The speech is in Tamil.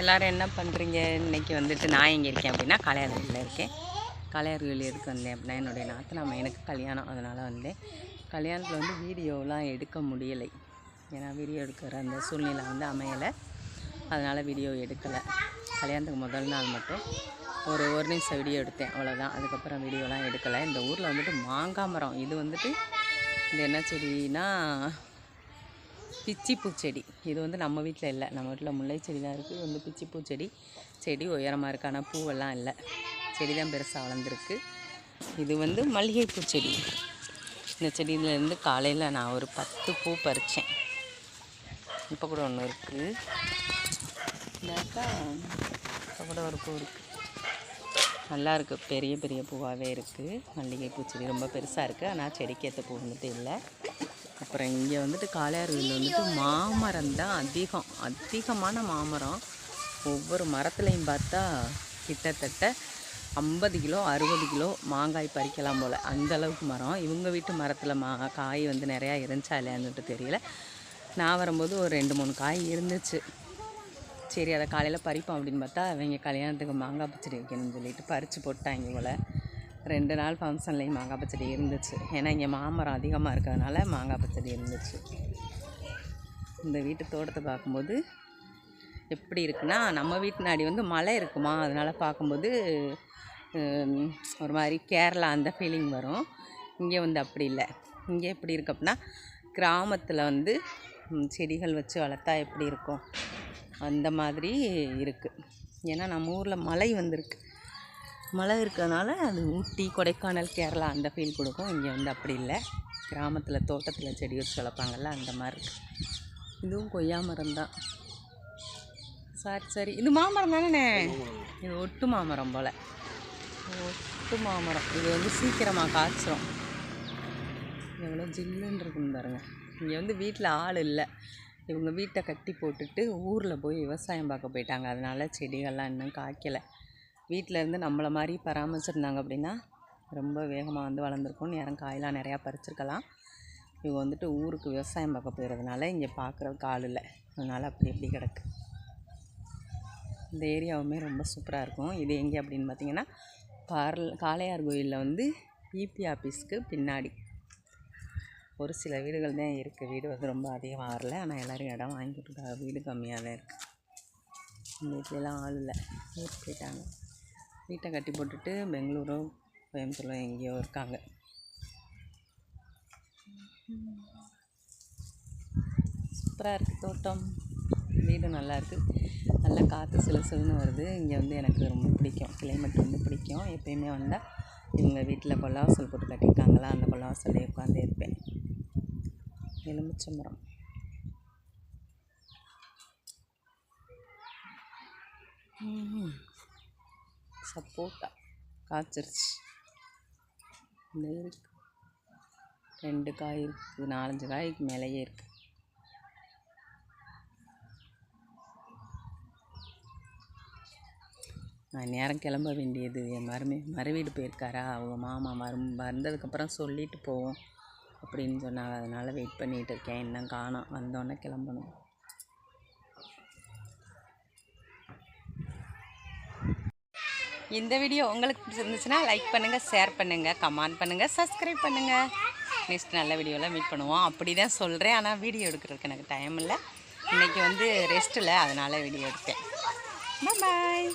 எல்லாரும் என்ன பண்ணுறீங்க இன்னைக்கு வந்துட்டு நான் எங்கே இருக்கேன் அப்படின்னா கலையாறுகளில் இருக்கேன். கலையாறுகள் எடுக்க வந்தேன் அப்படின்னா என்னுடைய நாத்தனா எனக்கு கல்யாணம். அதனால் வந்தேன். கல்யாணத்தில் வந்து வீடியோலாம் எடுக்க முடியலை. ஏன்னா வீடியோ எடுக்கிற அந்த சூழ்நிலை வந்து அமையலை. அதனால் வீடியோ எடுக்கலை. கல்யாணத்துக்கு முதல் நாள் மட்டும். ஒரு ஒரு நிமிஷம் வீடியோ எடுத்தேன். அவ்வளோதான் அதுக்கப்புறம் வீடியோலாம் எடுக்கலை. இந்த ஊரில் வந்துட்டு மாங்காய் மரம். இது வந்துட்டு இது என்ன செடினா பிச்சி பூச்செடி இது வந்து நம்ம வீட்டில் இல்லை. நம்ம வீட்டில் முல்லை செடி தான் இருக்குது இது வந்து பிச்சி பூச்செடி செடி உயரமாக இருக்குது ஆனால் பூவெல்லாம் இல்லை. செடி தான் பெருசாக வளர்ந்துருக்கு. இது வந்து மல்லிகை பூச்செடி இந்த செடியிலேருந்து காலையில் நான் ஒரு பத்து பூ பறித்தேன் இப்போ கூட ஒன்று இருக்குது இப்போ கூட ஒரு பூ இருக்குது நல்லா இருக்குது பெரிய பெரிய பூவாகவே இருக்குது மல்லிகை பூச்செடி ரொம்ப பெருசாக இருக்குது ஆனால் செடிக்கு ஏற்ற பூ வந்துட்டு இல்லை. அப்புறம் இங்கே வந்துட்டு காளையாறுகளில் வந்துட்டு மாமரம் தான் அதிகம். அதிகமான மாமரம். ஒவ்வொரு மரத்துலையும் பார்த்தா கிட்டத்தட்ட ஐம்பது கிலோ அறுபது கிலோ மாங்காய் பறிக்கலாம் போல். அந்த அளவுக்கு மரம். இவங்க வீட்டு மரத்தில் மா காய் வந்து நிறையா இருந்துச்சா இல்லையான்னுட்டு தெரியல. நான் வரும்போது ஒரு ரெண்டு மூணு காய் இருந்துச்சு. சரி அதை காலையில் பறிப்போம் அப்படின்னு பார்த்தா அவங்க கல்யாணத்துக்கு மாங்காய் பச்சடி வைக்கணும்னு சொல்லிட்டு பறித்து போட்டாங்க போல். ரெண்டு நாள் ஃபங்க்ஷன்லேயும் மாங்காய் பச்சடி இருந்துச்சு. ஏன்னா இங்கே மாமரம் அதிகமாக இருக்கிறதுனால மாங்காய் பச்சடி இருந்துச்சு. இந்த வீட்டு தோட்டத்தை பார்க்கும்போது எப்படி இருக்குன்னா நம்ம வீட்டு நாடி வந்து மலை இருக்குமா? அதனால் பார்க்கும்போது ஒரு மாதிரி கேரளா அந்த ஃபீலிங் வரும். இங்கே வந்து அப்படி இல்லை. இங்கே எப்படி இருக்கு அப்படின்னா கிராமத்தில் வந்து செடிகள் வச்சு வளர்த்தா எப்படி இருக்கும்? அந்த மாதிரி இருக்குது ஏன்னா நம்ம ஊரில் மலை வந்திருக்கு. மழை இருக்கிறதுனால அது ஊட்டி கொடைக்கானல் கேரளா அந்த ஃபீல் கொடுக்கும். இங்கே வந்து அப்படி இல்லை. கிராமத்தில் தோட்டத்தில் செடி வச்சு வளர்ப்பாங்கல்ல அந்த மாதிரி இதுவும் கொய்யா மரம் தான். சரி சரி. இது மாமரம் தானே? இது ஒட்டு மாமரம் போல். ஒட்டு மாமரம். இது வந்து சீக்கிரமாக காய்ச்சிரும். எவ்வளோ ஜில்லுன்னு இருக்குன்னு பாருங்க. இங்கே வந்து வீட்டில் ஆள் இல்லை. இவங்க வீட்டை கட்டி போட்டுட்டு ஊரில் போய் விவசாயம் பார்க்க போயிட்டாங்க. அதனால செடிகள்லாம் இன்னும் காய்க்கலை. வீட்டில் இருந்து நம்மளை மாதிரி பராமரிச்சிருந்தாங்க அப்படின்னா ரொம்ப வேகமாக வந்து வளர்ந்துருக்கும் நேரம் காயெலாம் நிறையா பறிச்சிருக்கலாம். இவங்க வந்துட்டு ஊருக்கு விவசாயம் பார்க்க போயிடுறதுனால இங்கே பார்க்குறதுக்கு ஆள் இல்லை. அதனால் அப்படி இப்படி கிடக்கு. இந்த ஏரியாவுமே ரொம்ப சூப்பராக இருக்கும். இது எங்கே அப்படின்னு பார்த்தீங்கன்னா பார்ல காளையார் கோயிலில் வந்து இபி ஆஃபீஸ்க்கு பின்னாடி. ஒரு சில வீடுகள் தான் இருக்குது வீடு வந்து ரொம்ப அதிகமாக வரல. ஆனால் எல்லோரும் இடம் வாங்கிட்டு வீடு கம்மியாக தான் இருக்குது இந்த வீட்டிலலாம் ஆள் இல்லை. ஊருக்கு போயிட்டாங்க. வீட்டை கட்டி போட்டுட்டு பெங்களூரும் கோயம்புத்தூரில் எங்கேயோ இருக்காங்க. சூப்பராக இருக்குது தோட்டம். வீடு நல்லா இருக்குது நல்லா காற்று சிலு சிலுன்னு வருது. இங்கே வந்து எனக்கு ரொம்ப பிடிக்கும். கிளைமேட் வந்து பிடிக்கும். எப்பயுமே வந்தால் இவங்க வீட்டில் கொல்லாவாசல் போட்டு கட்டியிருக்காங்களா? அந்த கொல்லாவாசல்லே உட்காந்து இருப்பேன். எலுமிச்சை மரம் ம்ம். சப்போட்டா காய்ச்சிருச்சு. இந்த இருக்கு. ரெண்டு காய் இருக்குது நாலஞ்சு காய்க்கு மேலேயே இருக்குது நான் நேரம் கிளம்ப வேண்டியது. என் மருமே மறுவீடு போயிருக்காரா? அவங்க மாமா மரும் வந்ததுக்கப்புறம் சொல்லிட்டு போவோம் அப்படின்னு சொன்னாங்க. அதனால் வெயிட் பண்ணிகிட்டு இருக்கேன். இன்னும் காணோம். வந்தோடனே கிளம்பணும். இந்த வீடியோ உங்களுக்கு பிடிச்சிருந்துச்சுன்னா லைக் பண்ணுங்கள் ஷேர் பண்ணுங்கள் கமெண்ட் பண்ணுங்கள் சப்ஸ்கிரைப் பண்ணுங்கள் நெக்ஸ்ட் நல்ல வீடியோவில் மீட் பண்ணுவோம். அப்படி தான் சொல்கிறேன் ஆனால் வீடியோ எடுக்கிறதுக்கு எனக்கு டைம் இல்லை. இன்றைக்கி வந்து ரெஸ்ட்டில் அதனால் வீடியோ எடுத்தேன். பாய்